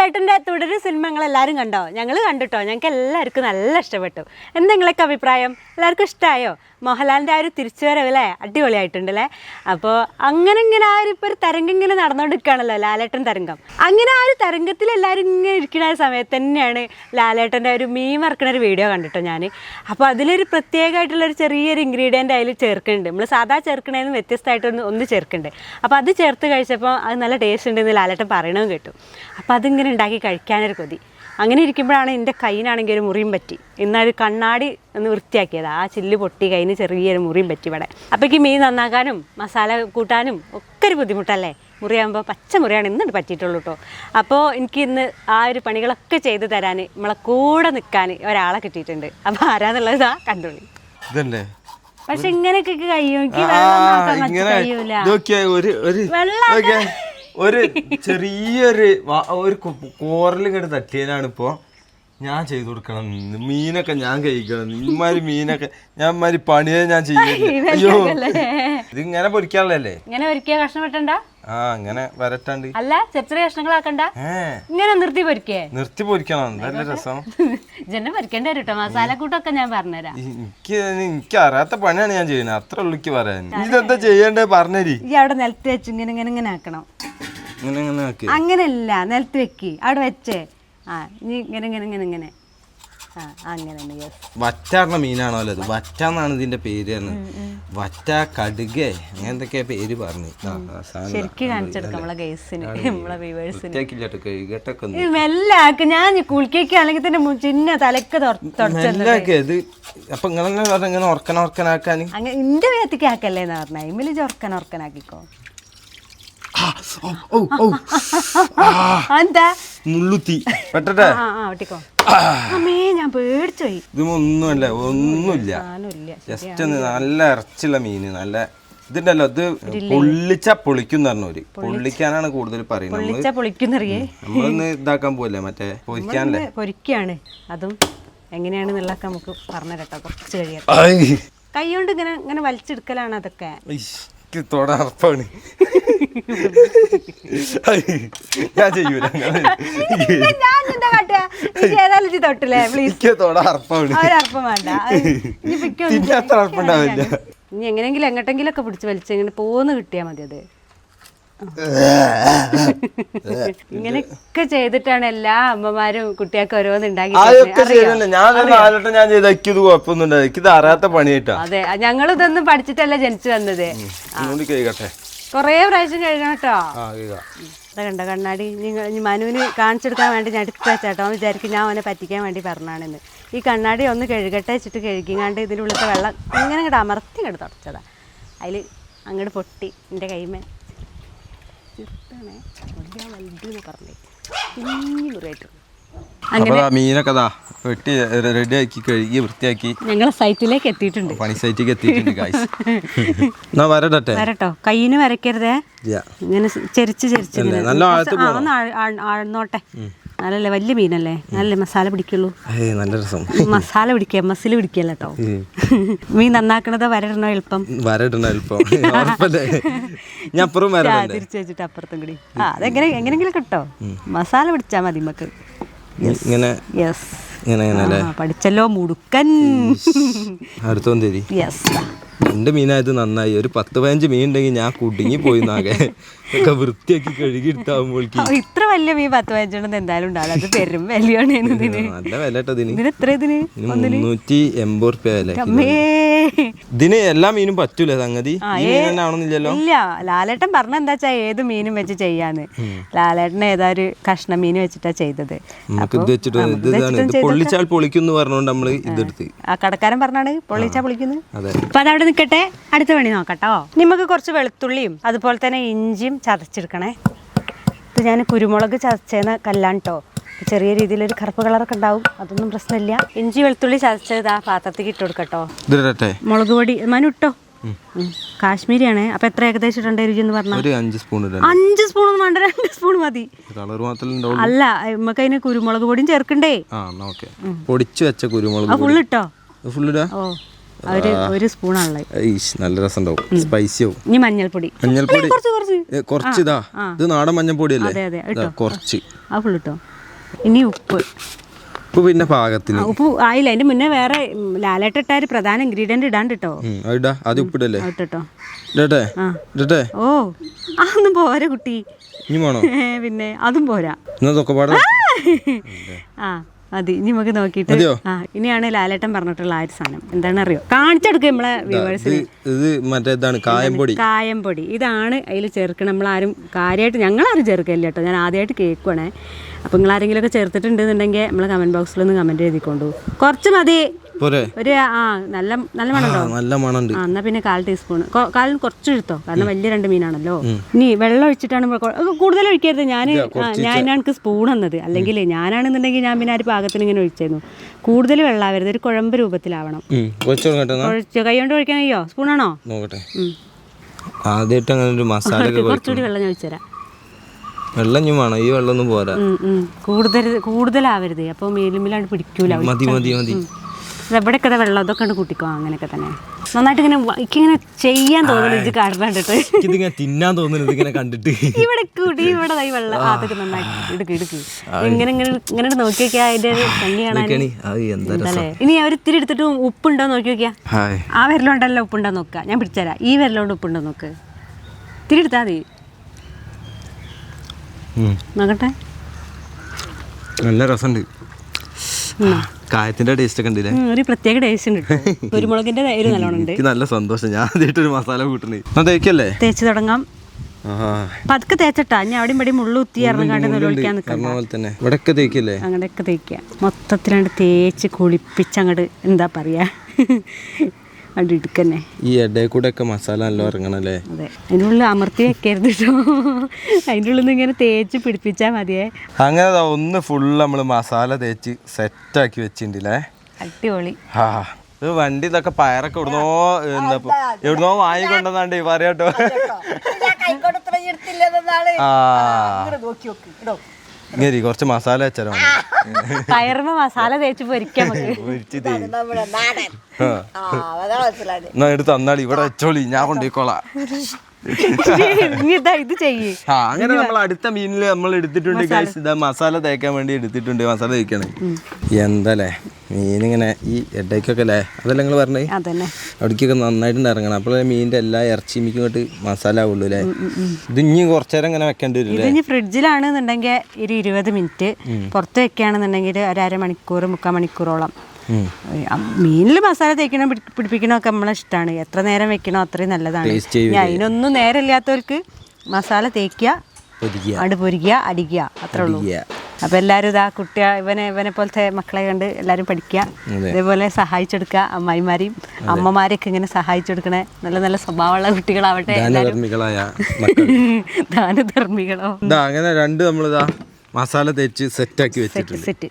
ലാലേട്ടന്റെ തുടരു സിനിമ ഞങ്ങൾ എല്ലാവരും കണ്ടോ? ഞങ്ങൾ കണ്ടിട്ടോ? ഞങ്ങൾക്ക് എല്ലാവർക്കും നല്ല ഇഷ്ടപ്പെട്ടു. എന്താ നിങ്ങളൊക്കെ അഭിപ്രായം എല്ലാവർക്കും ഇഷ്ടമായോ? മോഹൻലാലിന്റെ ആ ഒരു തിരിച്ചുവരവല്ലേ അടിപൊളിയായിട്ടുണ്ട് അല്ലേ അപ്പോൾ അങ്ങനെ ഇങ്ങനെ ആ ഒരു ഇപ്പോൾ ഒരു തരംഗം ഇങ്ങനെ നടന്നുകൊണ്ടിരിക്കുകയാണല്ലോ ലാലേട്ടൻ തരംഗം. അങ്ങനെ ആ ഒരു തരംഗത്തിൽ എല്ലാവരും ഇങ്ങനെ ഇരിക്കുന്ന സമയത്ത് തന്നെയാണ് ലാലേട്ടന്റെ ഒരു മീൻ വറക്കുന്ന ഒരു വീഡിയോ കണ്ടിട്ടോ ഞാൻ. അപ്പോൾ അതിലൊരു പ്രത്യേകമായിട്ടുള്ളൊരു ചെറിയൊരു ഇൻഗ്രീഡിയന്റ് അതിൽ ചേർക്കുന്നുണ്ട്. നമ്മൾ സാധാ ചേർക്കണേന്ന് വ്യത്യസ്തമായിട്ട് ഒന്ന് ഒന്ന് ചേർക്കുന്നുണ്ട്. അപ്പോൾ അത് ചേർത്ത് കഴിച്ചപ്പോൾ അത് നല്ല ടേസ്റ്റ് ഉണ്ടെന്ന് ലാലേട്ടൻ പറയണമെന്ന് കേട്ടു. അപ്പോൾ അതിങ്ങനെ ഉണ്ടാക്കി കഴിക്കാനൊരു കൊതി. അങ്ങനെ ഇരിക്കുമ്പോഴാണ് എന്റെ കയ്യിനാണെങ്കിൽ ഒരു മുറിയും പറ്റി. ഇന്നൊരു കണ്ണാടി ഒന്ന് വൃത്തിയാക്കിയത്. ആ ചില്ല് പൊട്ടി കയ്യിന് ചെറിയൊരു മുറിയും പറ്റി ഇവിടെ. അപ്പോഴേക്ക് മീൻ നന്നാക്കാനും മസാല കൂട്ടാനും ഒക്കെ ഒരു ബുദ്ധിമുട്ടല്ലേ? മുറിയാകുമ്പോൾ പച്ച മുറിയാണ് ഇന്നിട്ട് പറ്റിയിട്ടുള്ളൂ കേട്ടോ അപ്പോൾ എനിക്ക് ഇന്ന് ആ ഒരു പണികളൊക്കെ ചെയ്തു തരാൻ നമ്മളെ കൂടെ നിൽക്കാൻ ഒരാളെ കിട്ടിയിട്ടുണ്ട്. അപ്പോൾ ആരാന്നുള്ളത് ഇതാ കണ്ടോളി. ഇതല്ലേ? പക്ഷെ ഇങ്ങനെയൊക്കെ കഴിയും എനിക്ക് ആ, വെള്ളം നോക്കാൻ കഴിയൂല. വെള്ളം ഒരു ചെറിയൊരു ഒരു കോറൽ ഇങ്ങോട്ട് തട്ടിയതിനാണ് ഇപ്പോ. ഞാൻ ചെയ്തു കൊടുക്കണം. മീനൊക്കെ ഞാൻ കഴിക്കണം. ഇമാതിരി മീനൊക്കെ ഞാൻ ഇമാതിരി പണിയെ ഞാൻ ചെയ്യുന്നു അയ്യോ. ഇത് ഇങ്ങനെ പൊരിക്കാനുള്ളതല്ലേ ഇങ്ങനെ ഒരിക്കൽ കഷ്ണം വെട്ടണ്ട? ആ അങ്ങനെ വരട്ടാണ്ട്. അല്ല ചെറിയ ചെറിയ കഷ്ണങ്ങളാക്കണ്ട? ഇങ്ങനെ നിർത്തി പൊരിക്കേ. നിർത്തി പൊരിക്കണം. നല്ല രസം. ജന്നെ പൊരിക്കേണ്ട വരും കേട്ടോ മസാലക്കൂട്ടൊക്കെ ഞാൻ പറഞ്ഞുതരാം. എനിക്ക് എനിക്ക് അറിയാത്ത പണിയാണ് ഞാൻ ചെയ്യുന്നത്. അത്ര ഉള്ളിക്ക് പറയാൻ. ഇതെന്താ ചെയ്യണ്ടേ പറഞ്ഞേരി. ഈ അവിടെ നിലത്ത് വെച്ച് ഇങ്ങനെ ഇങ്ങനെ ഇങ്ങനെ ആക്കണം. അങ്ങനെയല്ല നിലത്ത് വെക്ക്. അവിടെ വെച്ചേ. ആ ഇനി ഇങ്ങനെ ഇങ്ങനെ ഇങ്ങനെ ഇങ്ങനെ. ആ അങ്ങനെ വറ്റാറിന മീനാണല്ലോ അത് വറ്റാന്നാണ് ഇതിന്റെ പേര് വറ്റ കടുക അങ്ങനെ എന്തൊക്കെയാ പേര് പറഞ്ഞു ശരിക്കും കാണിച്ചെടുക്കാം നമ്മളെ ഗേസിന് നമ്മളെ വ്യൂവേഴ്സിന് ഞാൻ കുളിക്കേക്കാണെങ്കിൽ തന്നെ ചിന്ന തലക്ക് തുടച്ചത് ഇത്. അപ്പൊ ഇങ്ങനെ ഇങ്ങനെ ഉറക്കന ഉറക്കനാക്കാൻ? ഇന്റെ വേത്തിക്ക് ആക്കല്ലേന്ന് പറഞ്ഞ. ഇമ്മിൽ ചൊർക്കൻ ഉറക്കനാക്കിക്കോ. എന്താ? മുള്ളുത്തി. വെട്ടട്ടെ അമ്മേ ഞാൻ പേടിച്ചു പോയി. ഇത് ഒന്നുമല്ല. ജസ്റ്റ് നല്ല ഇറച്ചുള്ള മീന് നല്ല ഇതുണ്ടല്ലോ ഇത് പൊള്ളിച്ച പൊളിക്കും പറഞ്ഞവര് പൊള്ളിക്കാനാണ് കൂടുതൽ പറയുന്നത്. നമ്മളൊന്ന് ഇതാക്കാൻ പോവില്ല മറ്റേ പൊരിക്കാനല്ലേ? പൊരിക്കാണ്. അതും എങ്ങനെയാണെന്നുള്ളതൊക്കെ നമുക്ക് പറഞ്ഞു കേട്ടോ കുറച്ച് കഴിയാം. കൈ കൊണ്ട് ഇങ്ങനെ ഇങ്ങനെ വലിച്ചെടുക്കലാണ് അതൊക്കെ. ഇയ്യ്, എനിക്ക് തൊട അറപ്പാണ് ഐ, ഞാൻ ചെയ്യൂല. പിന്നെ അത്ര ഇനി എങ്ങനെയെങ്കിലും എങ്ങോട്ടെങ്കിലും ഒക്കെ പിടിച്ച് വലിച്ചെങ്ങനെ പോന്ന് കിട്ടിയാൽ മതി അത്. ഇങ്ങനെയൊക്കെ ചെയ്തിട്ടാണ് എല്ലാ അമ്മമാരും കുട്ടികൾക്ക് ഓരോന്ന് അതൊക്കെ ശരിയല്ല? ഞാൻ നാലോട്ടം ഞാൻ ചെയ്ത എനിക്ക് ഇത് കുഴപ്പമൊന്നും ഉണ്ടായി അറിയാത്ത പണിയായിട്ടാ. അതെ. ഞങ്ങൾ ഇതൊന്നും പഠിച്ചിട്ടല്ല ജനിച്ചു വന്നത്. ഒന്നുകൂടി കഴിക്കട്ടെ കുറേ പ്രാവശ്യം കഴിയണം കേട്ടോ. ആ കണ്ട കണ്ണാടി? നിങ്ങൾ മനുവിന് കാണിച്ചെടുക്കാൻ വേണ്ടി ഞാൻ എടുത്ത് വെച്ചാട്ടോ. അവൻ വിചാരിക്കും ഞാൻ അവനെ പറ്റിക്കാൻ വേണ്ടി പറഞ്ഞാണെന്ന്. ഈ കണ്ണാടി ഒന്ന് കഴുകട്ടെ വെച്ചിട്ട് കഴുകിങ്ങാണ്ട് ഇതിന്റെ ഉള്ളിലത്തെ വെള്ളം ഇങ്ങനെ അങ്ങോട്ട് അമർത്തി അങ്ങോട്ട് തുടച്ചതാണ് അതിൽ അങ്ങോട്ട് പൊട്ടി എന്റെ കൈമേ ചെറുതാണേ വലിയ പറഞ്ഞേ. കുഞ്ഞു മീനൊക്കെ വെട്ടി റെഡി ആക്കി കഴുകി വൃത്തിയാക്കി. ഞങ്ങളെ സൈറ്റിലേക്ക് എത്തിയിട്ടുണ്ട്. പണി സൈറ്റിലേക്ക് എത്തിയിട്ടുണ്ട് ഗായ്സ് എന്നാ വരട്ടെ. വരട്ടോ. കയ്യിന് വരയ്ക്കരുതേ. ഇങ്ങനെ ചെരിച്ച് ചെരിച്ച് നല്ല ആഴത്ത് ആഴ്ന്നോട്ടെ. നല്ലല്ലേ? വലിയ മീനല്ലേ? നല്ല മസാല പിടിക്കുള്ളൂ. നല്ല രസം. മസാല പിടിക്കുക മസിൽ പിടിക്കല്ല കേട്ടോ? മീൻ നന്നാക്കണത് വരടണോ എളുപ്പം? വരടണോ എളുപ്പം? ഞാൻ അപ്പുറം തിരിച്ചു വെച്ചിട്ട് അപ്പുറത്തും കൂടി. ആ അതെങ്ങനെ എങ്ങനെങ്കിലും കിട്ടോ? മസാല പിടിച്ചാ മതി നമുക്ക് ഇങ്ങനെ യെസ് പഠിച്ചല്ലോ മുടുക്കൻ. അടുത്തോന്ന് തരി രണ്ട് മീനായത് നന്നായി. ഒരു പത്ത് പതിനഞ്ച് മീൻ ഉണ്ടെങ്കിൽ ഞാൻ കുടുങ്ങി പോയി നാകെ ഒക്കെ വൃത്തിയാക്കി കഴുകി എടുത്താകുമ്പോഴേക്ക് ഇത്ര വലിയ മീൻ പത്ത് പതിനഞ്ചെണ്ണം എന്തായാലും ഉണ്ടാവില്ല. അത് പെരും വിലയാണ് നല്ല വില കേട്ടോ ഇതിന് എത്ര ഇതിന്? മുന്നൂറ്റി എൺപത് റുപ്യ വില ഇതിന് എല്ലാ മീനും പറ്റൂല സംഗതി? ആവണമെന്നില്ലല്ലോ? ഇല്ല ലാലേട്ടൻ പറഞ്ഞ എന്താ വെച്ചാ ഏത് മീനും വെച്ച് ചെയ്യാന്ന്. ലാലേട്ടൻ ഏതാ ഒരു കഷ്ണ മീൻ വെച്ചിട്ടാ ചെയ്തത്. പൊള്ളിച്ചാൽ പൊളിക്കുന്നു പറഞ്ഞോണ്ട് നമ്മൾ ഇതെടുത്ത്. ആ കടക്കാരൻ പറഞ്ഞാണ് പൊള്ളിച്ചാ പൊളിക്കുന്നു. അപ്പൊ അതവിടെ നിക്കട്ടെ. അടുത്ത പണി നോക്കട്ടോ. നിങ്ങക്ക് കുറച്ച് വെളുത്തുള്ളിയും അതുപോലെ തന്നെ ഇഞ്ചിയും ചതച്ചെടുക്കണേ. ഇത് ഞാൻ കുരുമുളക് ചതച്ചേന്ന കല്ലാണ് കേട്ടോ ചെറിയ രീതിയിലൊരു കറുപ്പ് കളറൊക്കെ ഉണ്ടാവും. അതൊന്നും പ്രശ്നമില്ല. ഇഞ്ചി വെളുത്തുള്ളി ചതച്ചത് ആ പാത്രത്തേക്ക് ഇട്ട് കൊടുക്കട്ടോ. മുളക് പൊടി മനു ഇട്ടോ. കാശ്മീരിയാണ്. അപ്പൊ എത്ര ഏകദേശം ഇടേണ്ട രുചി എന്ന് പറഞ്ഞാൽ ഒരു അഞ്ച് സ്പൂൺ ഇടണം അഞ്ച് സ്പൂൺ ഒന്നും വേണ്ട രണ്ട് സ്പൂൺ മതി. അല്ല നമുക്ക് അതിന് കുരുമുളക് പൊടിയും ചേർക്കണ്ടേ? ആ എന്നാ ഓക്കെ. പൊടിച്ചു വെച്ച കുരുമുളക് ആ ഫുള്ള് ഇട്ടോ? ഫുള്ളിടാ ഓ ഒരു ഒരു ഈശ് നല്ല രസം ഉണ്ടാവും സ്പൈസി ആവും. ഇനി മഞ്ഞൾപ്പൊടി. മഞ്ഞൾപ്പൊടി? കുറച്ച് കുറച്ച് കുറച്ച്. ഇതാ ഇത് നാടൻ മഞ്ഞൾപ്പൊടി അല്ലേ അതെ അതെ ഇതാ, കുറച്ച്. ആ ഫുൾ ഇട്ടോ? ഇനി ഉപ്പ്. ഉപ്പ് പിന്നെ പാകത്തിന്. ഉപ്പ് ആയില്ല. അതിന്റെ മുന്നേ വേറെ ലാലേട്ട ഒരു പ്രധാന ഇൻഗ്രീഡിയന്റ് ഇടാണ്ട് കേട്ടോ അതിടാ ഉപ്പിടല്ലേ ഇടട്ടെ? ഓ അതൊന്നും പോരാ കുട്ടി. പിന്നെ അതും പോരാ. ആ. മതി. ഇനി നമുക്ക് നോക്കിയിട്ട് ആ ഇനിയാണ് ലാലേട്ടൻ പറഞ്ഞിട്ടുള്ള ആ ഒരു സാധനം. എന്താണ് അറിയോ കാണിച്ചെടുക്കുക നമ്മളെ വ്യൂവേഴ്സിന് ഇത് ഇത് മറ്റേ ഇതാണ് കായംപൊടി. കായംപൊടി. ഇതാണ് അതിൽ ചേർക്കണം നമ്മളാരും കാര്യമായിട്ട് ഞങ്ങളാരും ചേർക്കില്ല കേട്ടോ. ഞാൻ ആദ്യമായിട്ട് കേൾക്കുവാണേ. അപ്പോൾ നിങ്ങൾ ആരെങ്കിലും ഒക്കെ ചേർത്തിട്ടുണ്ടെന്നുണ്ടെങ്കിൽ നമ്മളെ കമന്റ് ബോക്സിൽ ഒന്ന് കമന്റ് എഴുതിക്കൊണ്ടു. കുറച്ച് മതി. പോരെ? ഒരു ആ നല്ല നല്ല മണമുണ്ടോ നല്ല മണമുണ്ട്. ആ എന്നാൽ പിന്നെ കാൽ ടീസ്പൂൺ കാലിന് കുറച്ച് എടുത്തോ കാരണം വലിയ രണ്ട് മീനാണല്ലോ. ഇനി വെള്ളം ഒഴിച്ചിട്ടാണ് കൂടുതൽ ഒഴിക്കരുത്. ഞാൻ ഞാൻ എനിക്ക് സ്പൂൺ എന്നത് അല്ലെങ്കിൽ ഞാനാണെന്നുണ്ടെങ്കിൽ ഞാൻ പിന്നെ ആ ഒരു പാകത്തിന് ഇങ്ങനെ ഒഴിച്ചായിരുന്നു കൂടുതൽ വെള്ളമാവരുത് ഒരു കുഴമ്പ് രൂപത്തിലാവണം. ഒഴിച്ച് കൈ കൊണ്ട് ഒഴിക്കാൻ കഴിയോ? സ്പൂണാണോ? നോക്കട്ടെ. ആദ്യമായിട്ട് അങ്ങനെ ഒരു മസാല കുറച്ചുകൂടി വെള്ളം ഞാൻ ഒഴിച്ചുതരാം. വെള്ളം വേണം. ഈ വെള്ളം ഒന്നും പോരാ. കൂടുതൽ കൂടുതലാവരുത്. അപ്പൊ മേലുമ്മിലാണ്ട് പിടിക്കൂല. മതി മതി മതി. എവിടെയൊക്കെ ദാ വെള്ളം അതൊക്കെ ഉണ്ട് കൂട്ടിക്കോ അങ്ങനെയൊക്കെ തന്നെ. നന്നായിട്ട് ഇങ്ങനെ ഇങ്ങനെ ചെയ്യാൻ തോന്നുന്നു ഇത് കാണാണ്ടിട്ട് ഇതിങ്ങനെ തിന്നാൻ തോന്നുന്നു ഇങ്ങനെ കണ്ടിട്ട്. ഇവിടെ കൂടി ഇവിടെ ദാ വെള്ളം അതൊക്കെ നന്നായിട്ട് ഇടുക്ക് ഇടുക്ക് ഇങ്ങനെ ഇങ്ങനെ ഇങ്ങനെ നോക്കി നോക്കിയാ അതിന്റെ ഭംഗി കാണാൻ. ഇനി അവർ ഇത്തിരി എടുത്തിട്ട് ഉപ്പുണ്ടോ നോക്കി നോക്കിയാ ആ വിരലുണ്ടല്ലോ ഉപ്പുണ്ടോ നോക്കുക. ഞാൻ പിടിച്ചുതരാം. ഈ വിരലുകൊണ്ട് ഉപ്പുണ്ടോ നോക്ക്. ഇത്തിരി എടുത്താൽ മതി. നോക്കട്ടെ. നല്ല രസമുണ്ട്. കായത്തിന്റെ ടേസ്റ്റ് ഒക്കെ ഉണ്ടല്ലേ? ഒരു പ്രത്യേക ടേസ്റ്റ് ഉണ്ട്. കുരുമുളകിന്റെ ഒരു നല്ലോണം ഉണ്ട് എനിക്ക് നല്ല സന്തോഷം. ഞാൻ ആദ്യമായിട്ട് ഒരു മസാല കൂട്ടണേ ഞാൻ തേക്കല്ലേ? തേച്ച് തുടങ്ങാം. പതുക്കെ തേച്ചട്ടാ. ഞാൻ അവിടെ ഇവിടെ മുള്ളു കുത്തി ഇറങ്ങാണ്ട് നിലവിളിക്കാൻ ഇവിടെയൊക്കെ തേക്കല്ലേ? അങ്ങോട്ടൊക്കെ തേക്കുക മൊത്തത്തിലാണ്ട് തേച്ച് കുളിപ്പിച്ച് അങ്ങോട്ട് എന്താ പറയാ? അവിടെ എടുക്കന്നെ ഈ ഇടയിൽ കൂടെ ഒക്കെ മസാല നല്ല ഇറങ്ങണല്ലേ? അതെ. അതിന്റെ ഉള്ളിൽ അമർത്തി വെക്കരുത് കേട്ടോ അതിന്റെ ഉള്ളിൽ നിന്ന് ഇങ്ങനെ തേച്ച് പിടിപ്പിച്ചാൽ മതിയേ. അങ്ങനെ ദാ ഒന്ന് ഫുൾ നമ്മൾ മസാല തേച്ച് സെറ്റാക്കി വെച്ചിട്ടുണ്ടല്ലേ അടിപൊളി. ആ ഇത് വണ്ടി ഇതൊക്കെ പയറൊക്കെ എവിടുന്നോ എന്താ ഇപ്പൊ, എവിടുന്നോ വാങ്ങിക്കൊണ്ടെന്നാണ്ട് പറയാട്ടോ. ആ. ഇങ്ങനെ കുറച്ച് മസാല വെച്ചാലോ പയറുമ്പോ മസാല തേച്ച് പൊരിക്കാൻ. എന്നാ എടുത്ത് തന്നാളി ഇവിടെ വെച്ചോളി ഞാൻ കൊണ്ടുപോയിക്കോളാം. ഇതാ ചെയ്യേ. ആ അങ്ങനെ നമ്മൾ അടുത്ത മീനിൽ നമ്മൾ എടുത്തിട്ടുണ്ട് ഗൈസ് ഇതാ മസാല തേക്കാൻ വേണ്ടി എടുത്തിട്ടുണ്ട് മസാല തേക്കാണ്. എന്തല്ലേ? മീനിങ്ങനെ ഈ ഇടയ്ക്കൊക്കെ അല്ലേ? അതല്ലേ നിങ്ങൾ പറഞ്ഞേ അവിടേക്കൊക്കെ നന്നായിട്ട് ഇറങ്ങണം. അപ്പോഴേ മീനിന്റെ എല്ലാ ഇറച്ചി മിക്കും ഇങ്ങോട്ട് മസാല ആവുള്ളൂ അല്ലേ? ഇത് ഇനി കുറച്ചു നേരം ഇങ്ങനെ വെക്കേണ്ടി വരും ഇനി ഫ്രിഡ്ജിലാണെന്നുണ്ടെങ്കിൽ ഒരു ഇരുപത് മിനിറ്റ് പുറത്ത് വെക്കുകയാണെന്നുണ്ടെങ്കിൽ ഒരു അരമണിക്കൂർ മുക്കാൽ മണിക്കൂറോളം. മീനിൽ മസാല തേക്കണോ പിടി- പിടിപ്പിക്കണോ ഒക്കെ നമ്മളെ ഇഷ്ടമാണ് എത്ര നേരം വെക്കണോ അത്രയും നല്ലതാണ്. അതിനൊന്നും നേരമില്ലാത്തവർക്ക് മസാല തേക്കുക അട് പൊരിക്കുക അടിക്കുക. അത്രേ ഉള്ളൂ. അപ്പൊ എല്ലാരും എല്ലാവരും ഇതാ കുട്ടിയ ഇവനെ ഇവനെ പോലത്തെ മക്കളെ കണ്ട് എല്ലാവരും പഠിക്കുക. അതേപോലെ ഇതേപോലെ സഹായിച്ചെടുക്കുക അമ്മായിമാരെയും അമ്മമാരെയൊക്കെ ഇങ്ങനെ സഹായിച്ചെടുക്കണേ. നല്ല നല്ല സ്വഭാവമുള്ള കുട്ടികളാവട്ടെ ദാനധർമ്മികളോ? അങ്ങനെ രണ്ട് നമ്മളിതാ മസാല തേച്ച് സെറ്റാക്കി വെച്ചിട്ടുണ്ട്.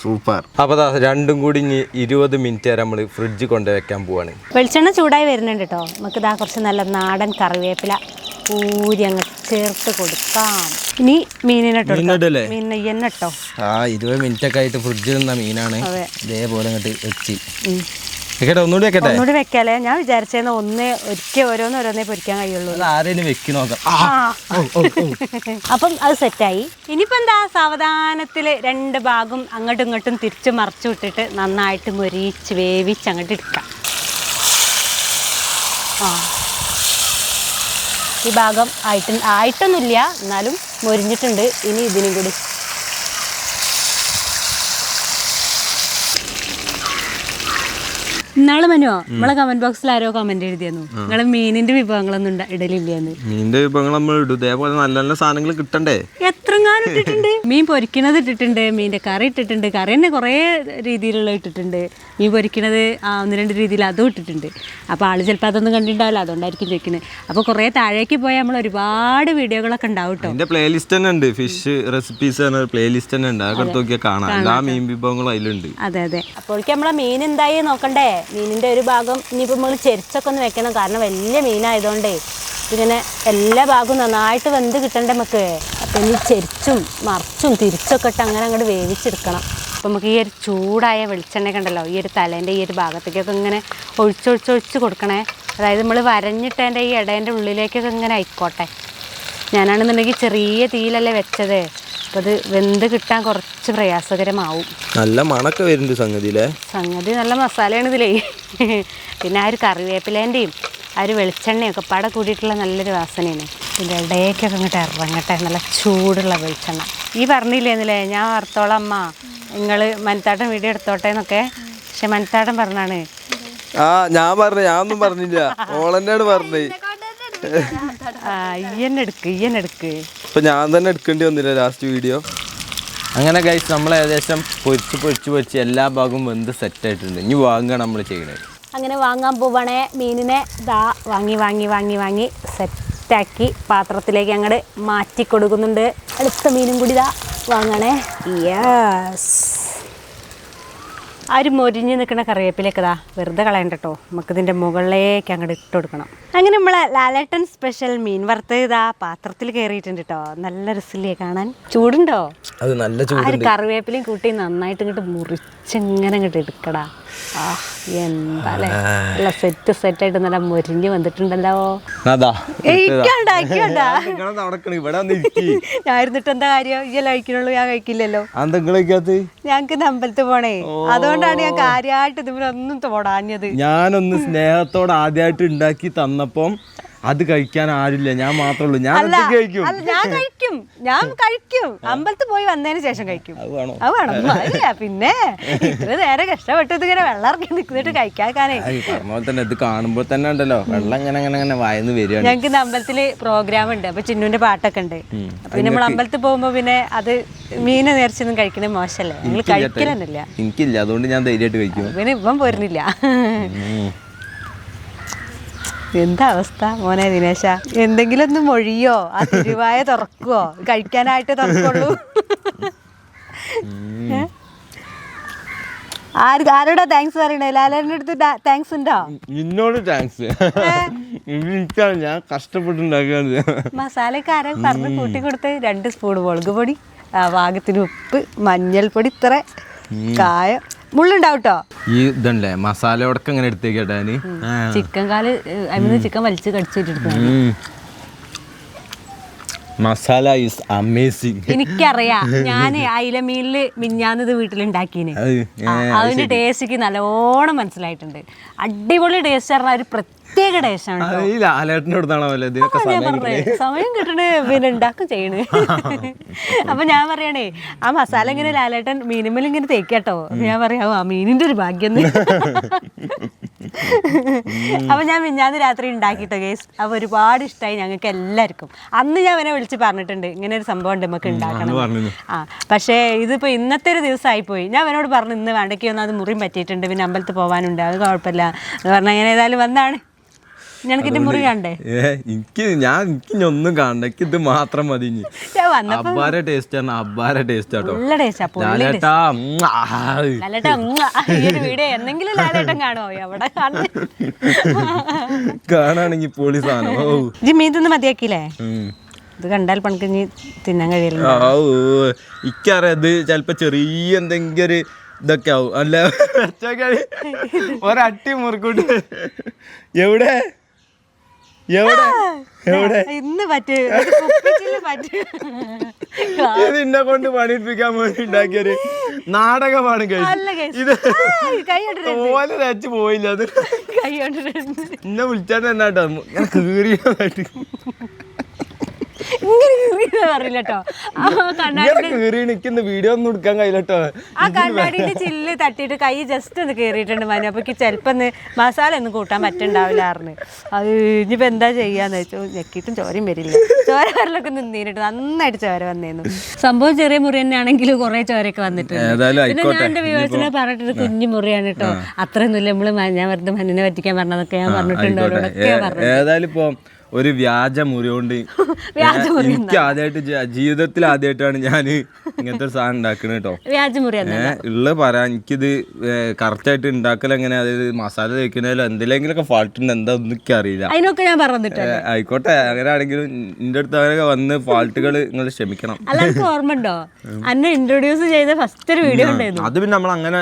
സൂപ്പർ. അപ്പോൾ ദാ രണ്ടും കൂടി ഇനി ഇരുപത് മിനിറ്റ് വരെ നമ്മൾ ഫ്രിഡ്ജ് കൊണ്ട് വെക്കാൻ പോവാണ്. വെളിച്ചെണ്ണ ചൂടായി വരുന്നുണ്ട് കേട്ടോ നമുക്ക് ഇതാ കുറച്ച് നല്ല നാടൻ കറിവേപ്പില ഊരി അങ്ങ് ചേർത്ത് കൊടുക്കാം. ഇനി മീനിനെട്ടോ മീനെട്ടോ ആ ഇരുപത് മിനിറ്റ് ഒക്കെ ആയിട്ട് ഫ്രിഡ്ജിൽ നിന്ന മീനാണ്. ഇതേപോലെ അങ്ങോട്ട് വെച്ച്. വെക്കട്ടെ ഒന്നുകൂടി വെക്കട്ടെ? ഒന്നുകൂടി വെക്കാലേ ഞാൻ വിചാരിച്ചേന്ന് ഒന്ന് ഒരിക്കൽ ഓരോന്ന് ഓരോന്നേ പൊരിക്കാൻ കഴിയുള്ളൂ. അത് വെക്കി നോക്കാം. അപ്പം അത് സെറ്റായി. ഇനിയിപ്പോ എന്താ സാവധാനത്തിൽ രണ്ട് ഭാഗം അങ്ങോട്ടും ഇങ്ങോട്ടും തിരിച്ച് മറിച്ചു വിട്ടിട്ട് നന്നായിട്ട് മൊരിച്ച് വേവിച്ച് അങ്ങോട്ട് എടുക്കാം. ആ. ഈ ഭാഗം ആയിട്ട് ആയിട്ടൊന്നുമില്ല. എന്നാലും മൊരിഞ്ഞിട്ടുണ്ട്. ഇനി ഇതിനും കൂടി ഇന്നാൾ മനുവോ നമ്മളെ കമന്റ് ബോക്സിൽ ആരോ കമന്റ് എഴുതിയെന്നു. നിങ്ങളെ മീനിന്റെ വിഭവങ്ങളൊന്നും ഇടലില്ലെന്ന്. മീനിന്റെ വിഭവങ്ങൾ നമ്മൾ ഇടും. ഇതേപോലെ നല്ല നല്ല സാധനങ്ങൾ കിട്ടണ്ടേ? എത്രങ്ങാനും ഇട്ടിട്ടുണ്ട്. മീൻ പൊരിക്കണത് ഇട്ടിട്ടുണ്ട് മീന്റെ കറി ഇട്ടിട്ടുണ്ട്. കറി തന്നെ കുറേ രീതിയിലുള്ള ഇട്ടിട്ടുണ്ട്. മീൻ പൊരിക്കണത് ആ ഒന്ന് രണ്ട് രീതിയിൽ അതും ഇട്ടിട്ടുണ്ട്. അപ്പോൾ ആൾ ചിലപ്പോൾ അതൊന്നും കണ്ടിട്ടുണ്ടാവില്ല അതുകൊണ്ടായിരിക്കും ചോദിക്കുന്നത് അപ്പോൾ കുറേ താഴേക്ക് പോയാൽ നമ്മൾ ഒരുപാട് വീഡിയോകളൊക്കെ ഉണ്ടാവും കേട്ടോ പ്ലേ പ്ലേലിസ്റ്റ് തന്നെ ഉണ്ട് ഫിഷ് റെസിപ്പീസ് പറഞ്ഞ പ്ലേലിസ്റ്റ് തന്നെ ഉണ്ട്. അതൊക്കെ നോക്കിയാൽ കാണാം. എല്ലാ മീൻ വിഭവങ്ങളും അതിലുണ്ട്. അതെ അതെ. അപ്പോഴേക്കും നമ്മളെ മീൻ എന്തായി നോക്കണ്ടേ? മീനിന്റെ ഒരു ഭാഗം ഇനിയിപ്പോൾ നമ്മൾ ചെരിച്ചൊക്കെ ഒന്ന് വെക്കണം. കാരണം വലിയ മീനായതുകൊണ്ടേ ഇങ്ങനെ എല്ലാ ഭാഗവും നന്നായിട്ട് വെന്ത് കിട്ടണ്ടേ നമുക്ക് അപ്പം ഇനി ചെരിച്ചും മറിച്ചും തിരിച്ചൊക്കെ ഇട്ട് അങ്ങനെ അങ്ങോട്ട് വേവിച്ചെടുക്കണം. അപ്പം നമുക്ക് ഈ ഒരു ചൂടായ വെളിച്ചെണ്ണ കണ്ടല്ലോ ഈ ഒരു തലേന്റെ ഈ ഒരു ഭാഗത്തേക്കൊക്കെ ഇങ്ങനെ ഒഴിച്ചൊഴിച്ചൊഴിച്ച് കൊടുക്കണേ. അതായത് നമ്മൾ വരഞ്ഞിട്ടതിന്റെ ഈ ഇടേന്റെ ഉള്ളിലേക്കൊക്കെ ഇങ്ങനെ ആയിക്കോട്ടെ. ഞാനാണെന്നുണ്ടെങ്കിൽ ചെറിയ തീയിലല്ലേ വെച്ചത്. അപ്പം അത് വെന്ത് കിട്ടാൻ കുറച്ച് പ്രയാസകരമാവും. നല്ല മണൊക്കെ വരുന്നുണ്ട് സംഗതിയിലെ. സംഗതി നല്ല മസാലയാണ് ഇതിലേ പിന്നെ ആ ഒരു കറിവേപ്പിലേന്റെയും ആ ഒരു വെളിച്ചെണ്ണയൊക്കെ പട കൂടിയിട്ടുള്ള നല്ലൊരു വാസനയാണ്. ഇതിന്റെ ഇടയ്ക്കൊക്കെ അങ്ങോട്ട് ഇറങ്ങട്ടെ നല്ല ചൂടുള്ള വെളിച്ചെണ്ണ. ഈ പറഞ്ഞില്ലേന്നില്ലേ ഞാൻ വറുത്തോളം അമ്മ. നിങ്ങൾ മനത്താട്ടം വീഡിയോ എടുത്തോട്ടെ എന്നൊക്കെ. പക്ഷെ മനത്താട്ടം പറഞ്ഞാണ്. ആ ഞാൻ പറഞ്ഞു ഞാൻ ഒന്നും പറഞ്ഞില്ല. ഓളെന്നോട് പറഞ്ഞേ. ആ എടുക്ക് ഇപ്പൊ ഞാൻ തന്നെ എടുക്കേണ്ടി വന്നില്ല ലാസ്റ്റ് വീഡിയോ അങ്ങനെ ഗൈസ് നമ്മൾ ഏകദേശം പൊരിച്ച് പൊരിച്ച് പൊരിച്ച് എല്ലാ ഭാഗവും വെന്ത് സെറ്റ് ആയിട്ടുണ്ട്. ഇനി വാങ്ങുകയാണ് നമ്മൾ ചെയ്യണത്. അങ്ങനെ വാങ്ങാൻ പോവാണേ. മീനിനെ ദാ വാങ്ങി വാങ്ങി വാങ്ങി വാങ്ങി സെറ്റാക്കി പാത്രത്തിലേക്ക് അങ്ങോട്ട് മാറ്റി കൊടുക്കുന്നുണ്ട് അടുത്ത മീനും കൂടി ദാ വാങ്ങണേ? യാസ് ആ ഒരു മൊരിഞ്ഞ് നിൽക്കുന്ന കറിവേപ്പിലേക്ക് ദാ വെറുതെ കളയണ്ട കേട്ടോ നമുക്കിതിന്റെ മുകളിലേക്ക് അങ്ങോട്ട് ഇട്ട് കൊടുക്കണം. അങ്ങനെ നമ്മളെ ലാലേട്ടൻ സ്പെഷ്യൽ മീൻ വറുത്ത് ഇതാ പാത്രത്തിൽ കയറിയിട്ടുണ്ട് കേട്ടോ നല്ല രസില്ലേ കാണാൻ? ചൂടുണ്ടോ? അത് നല്ല ആ ഒരു കറിവേപ്പിലയും കൂട്ടി നന്നായിട്ട് ഇങ്ങോട്ട് മുറിച്ചിങ്ങനെ ഇങ്ങോട്ട് എടുക്കടാ. എന്താല്ലേ? നല്ല സെറ്റ് ആയിട്ട് നല്ല മുരിഞ്ഞ് വന്നിട്ടുണ്ടല്ലോ. ഞാൻ ഇരുന്നിട്ട് എന്താ കാര്യം? ഇയ്യല്ല കഴിക്കണുള്ളൂ ഞാൻ കഴിക്കില്ലല്ലോ. ഞങ്ങക്ക് ഇന്ന് അമ്പലത്തിൽ പോണേ. അതുകൊണ്ടാണ് ഞാൻ കാര്യമായിട്ട് ഇതിലൊന്നും തോടാഞ്ഞത്. ഞാനൊന്ന് സ്നേഹത്തോടെ ആദ്യമായിട്ട് ഉണ്ടാക്കി തന്നപ്പം അത് കഴിക്കാൻ ആരില്ല ഞാൻ മാത്രമേ ഉള്ളൂ. ഞാൻ അല്ല ഒറ്റയ്ക്ക് കഴിക്കും. അല്ല ഞാൻ കഴിക്കും. ഞാൻ കഴിക്കും. അമ്പലത്തിൽ പോയി വന്നതിന് ശേഷം കഴിക്കും. അത് വേണോ? അത് വേണം. അല്ല പിന്നെ ഇത്ര നേരം കഷ്ടപ്പെട്ട് ഇതിങ്ങനെ വെള്ളം ഇറക്കി നിൽക്കുന്നിട്ട് കഴിക്കാക്കാനേ. അത് ഈ പറഞ്ഞ പോലെ തന്നെ ഇത് കാണുമ്പോൾ തന്നെ ഉണ്ടല്ലോ. വെള്ളം ഇങ്ങനെ അങ്ങനെ അങ്ങനെ വായന്ന് വരികയാണ്. ഞങ്ങൾക്ക് ഇന്ന് അമ്പലത്തിൽ പ്രോഗ്രാം ഉണ്ട്. അപ്പൊ ചിന്നുവിന്റെ പാട്ടൊക്കെ ഉണ്ട്. അപ്പൊ പിന്നെ നമ്മൾ അമ്പലത്തിൽ പോകുമ്പോ പിന്നെ അത് മീനെ നേർച്ചൊന്നും കഴിക്കണത് മോശല്ലേ നിങ്ങൾ കഴിക്കലെന്നില്ല എനിക്കില്ല. അതുകൊണ്ട് ഞാൻ ധൈര്യമായിട്ട് കഴിക്കും. പിന്നെ ഇവൻ പോരുന്നില്ല. ഉം. എന്താ അവസ്ഥ മോനെ ദിനേശ എന്തെങ്കിലും ഒന്ന് മൊഴിയോ? ആ തിരുവായ തുറക്കുവോ? കഴിക്കാനായിട്ട് തുറക്കുള്ളൂ. ഏ? ആര് ആരോടാ താങ്ക്സ് പറയണേ? ലാലേന്റെ അടുത്ത് താങ്ക്സ് ഉണ്ടോ? നിന്നോട് താങ്ക്സ് ഞാൻ കഷ്ടപ്പെട്ടുണ്ടാക്കുന്നത് മസാലക്കാരൻ പറഞ്ഞ് കൂട്ടി കൊടുത്ത്? രണ്ട് സ്പൂൺ മുളക് പൊടി പാകത്തിന് ഉപ്പ് മഞ്ഞൾപ്പൊടി ഇത്ര കായം. മുള്ളുണ്ടാവും ഈ ഇതല്ലേ മസാലയോടൊക്കെ ഇങ്ങനെ എടുത്തേക്കട്ടെ ചിക്കൻ കാൽ അതിന് ചിക്കൻ വലിച്ച് കടിച്ചു വെച്ചെടുക്കുന്നത് മസാല ഈസ് അമേസിങ് എനിക്കറിയാം ഞാൻ അയിലമീനിൽ മിഞ്ഞാന്നത് വീട്ടിലുണ്ടാക്കിന്. അതിന്റെ ടേസ്റ്റ് നല്ലോണം മനസ്സിലായിട്ടുണ്ട്. അടിപൊളി ടേസ്റ്റ് പറഞ്ഞാൽ ഒരു പ്രത്യേക ടേസ്റ്റാണ് അല്ലേ ഇതിനൊക്കെ സമയം കിട്ടണേ? പിന്നെ ഉണ്ടാക്കും ചെയ്യണേ. അപ്പൊ ഞാൻ പറയണേ ആ മസാല ഇങ്ങനെ ലാലേട്ടൻ മീനുമ്മൽ ഇങ്ങനെ തേക്കാട്ടോ. ഞാൻ പറയാം ആ മീനിന്റെ ഒരു ഭാഗ്യം അപ്പൊ ഞാൻ മിഞ്ഞാന്ന് രാത്രി ഉണ്ടാക്കിട്ടോ ഗേസ് അപ്പൊ ഒരുപാട് ഇഷ്ടമായി ഞങ്ങൾക്ക് എല്ലാവർക്കും. അന്ന് ഞാൻ അവനെ വിളിച്ച് പറഞ്ഞിട്ടുണ്ട് ഇങ്ങനെ ഒരു സംഭവം ഉണ്ട് നമുക്ക് ഉണ്ടാക്കണം. ആ പക്ഷേ ഇതിപ്പോ ഇന്നത്തെ ഒരു ദിവസമായി പോയി ഞാൻ അവനോട് പറഞ്ഞു ഇന്ന് വേണ്ടയ്ക്ക് ഒന്ന് അത് മുറിയും പറ്റിയിട്ടുണ്ട് പിന്നെ അമ്പലത്തിൽ പോകാനുണ്ട് അത് കുഴപ്പമില്ല. എന്ന് പറഞ്ഞാൽ അങ്ങനെ ഏതായാലും വന്നാണ് ഞങ്ങൾക്ക് മുറി കണ്ടേ ഏ എനിക്ക് ഞാൻ എനിക്ക് ഇനി ഒന്നും കാണണ്ട. എനിക്ക് ഇത് മാത്രം മതി ഇനി. അബ്ബാരെ ടേസ്റ്റ് ആണ് അബ്ബാര ടേസ്റ്റ് ആട്ടോ. ലാലേട്ടാ കാണാണെങ്കി പൊളി സാധനം. ജിമ്മി ഇതൊന്നും മതിയാക്കിയില്ലേ? ഇത് കണ്ടാൽ പണക്ക് തിന്നാൻ കഴിയില്ല ഇക്കറിയാം ഇത് ചെലപ്പോ ചെറിയ എന്തെങ്കിലും ഒരു ഇതൊക്കെ ആവും. അല്ല ഒരട്ടി മുറുക്കൂട്ട്. എവിടെ? എവിടെ? എവിടെ? ഇന്ന് ഇത് കൊണ്ട് പണിയിപ്പിക്കാൻ വേണ്ടി ഉണ്ടാക്കിയൊരു നാടകമാണ് കഴിച്ചു. ഇത് ഓലെ രച്ചു പോയില്ല അത്. എന്നെ വിളിച്ചാൽ തന്നെ കേട്ടോ. ഞാൻ കീറിയതായിട്ട് ഇങ്ങനെ കീറിയെന്ന് അറിയില്ല കേട്ടോ വീഡിയോ ഒന്നും എടുക്കാൻ കഴിയില്ല ആ കണ്ണാടിന്റെ ചില്ല് തട്ടിയിട്ട് കൈ ജസ്റ്റ് ഒന്ന് കേറിയിട്ടുണ്ട് മനു അപ്പൊ ചിലപ്പോ ഒന്ന് മസാല ഒന്നും കൂട്ടാൻ പറ്റുണ്ടാവില്ലായിരുന്നു അത് ഇനിയിപ്പോ എന്താ ചെയ്യാന്ന് വെച്ചു. ഞെക്കിയിട്ടും ചോരയും വരില്ല. ചോര വരലൊക്കെ നിന്നിട്ട് നന്നായിട്ട് ചോര വന്നേന്നു. സംഭവം ചെറിയ മുറി തന്നെ ആണെങ്കിലും കുറെ ചോരയൊക്കെ വന്നിട്ടുണ്ട്. പിന്നെ ഞാൻ എന്റെ വ്യൂവേഴ്സിനെ പറഞ്ഞിട്ട് കുഞ്ഞു മുറിയാണ് കേട്ടോ അത്രയൊന്നുമില്ല. നമ്മൾ ഞാൻ വെറുതെ മനുവിനെ പറ്റിക്കാൻ പറഞ്ഞതൊക്കെ ഞാൻ പറഞ്ഞിട്ടുണ്ട്. അവരോടൊക്കെ പറഞ്ഞു ഏതായാലും ഒരു വ്യാജ മുറി കൊണ്ട് വ്യാജ മുറി എനിക്ക് ആദ്യമായിട്ട് ജീവിതത്തിൽ ആദ്യമായിട്ടാണ് ഞാൻ ഇങ്ങനത്തെ ഒരു സാധനം ഉണ്ടാക്കുന്നത് കേട്ടോ ഉള്ള പറയാം എനിക്കിത് കറക്റ്റ് ആയിട്ട് ഉണ്ടാക്കൽ എങ്ങനെ? അതായത് മസാല തേക്കുന്നതിലോ എന്തെങ്കിലുമൊക്കെ ഫാൾട്ട് ഉണ്ട് എന്താ ഒന്നും അറിയില്ല. അതിനൊക്കെ ഞാൻ പറഞ്ഞിട്ട് ആയിക്കോട്ടെ. അങ്ങനെ ആണെങ്കിലും എന്റെ അടുത്ത് അങ്ങനെയൊക്കെ വന്ന് ഫാൾട്ടുകൾ നിങ്ങൾ ക്ഷമിക്കണം. ഓർമ്മ ഉണ്ടോ? അന്നെ ഇൻട്രൊഡ്യൂസ് ചെയ്ത ഫസ്റ്റ് ഒരു വീഡിയോ ഉണ്ടായിരുന്നു. അത് പിന്നെ നമ്മൾ അങ്ങനെ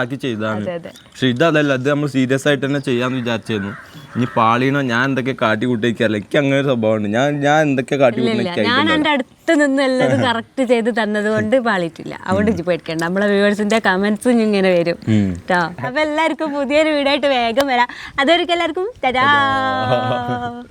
ആക്കി ചെയ്തതാണ്. പക്ഷെ ഇതല്ല അത് നമ്മൾ സീരിയസ് ആയിട്ട് തന്നെ ചെയ്യാന്ന് വിചാരിച്ചിരുന്നു ഇനി പാളീനോ ഞാൻ എന്തൊക്കെ കാട്ടി കൂട്ടിക്കല്ല എനിക്ക് അങ്ങനെ ഒരു സ്വഭാവമുണ്ട്. ഞാൻ ഞാൻ എന്തൊക്കെ കാട്ടി ഞാൻ എന്റെ അടുത്ത് നിന്ന് എല്ലാം കറക്റ്റ് ചെയ്ത് തന്നത് കൊണ്ട് പാളിയിട്ടില്ല. അതുകൊണ്ട് ഇജ്ജ് പേടിക്കണ്ട. നമ്മളെ വ്യൂവേഴ്സിന്റെ കമന്റ്സും ഇങ്ങനെ വരും. കേട്ടോ അപ്പൊ എല്ലാവർക്കും പുതിയൊരു വീഡിയോ ആയിട്ട് വേഗം വരാം. അതൊരിക്കും എല്ലാവർക്കും തരാ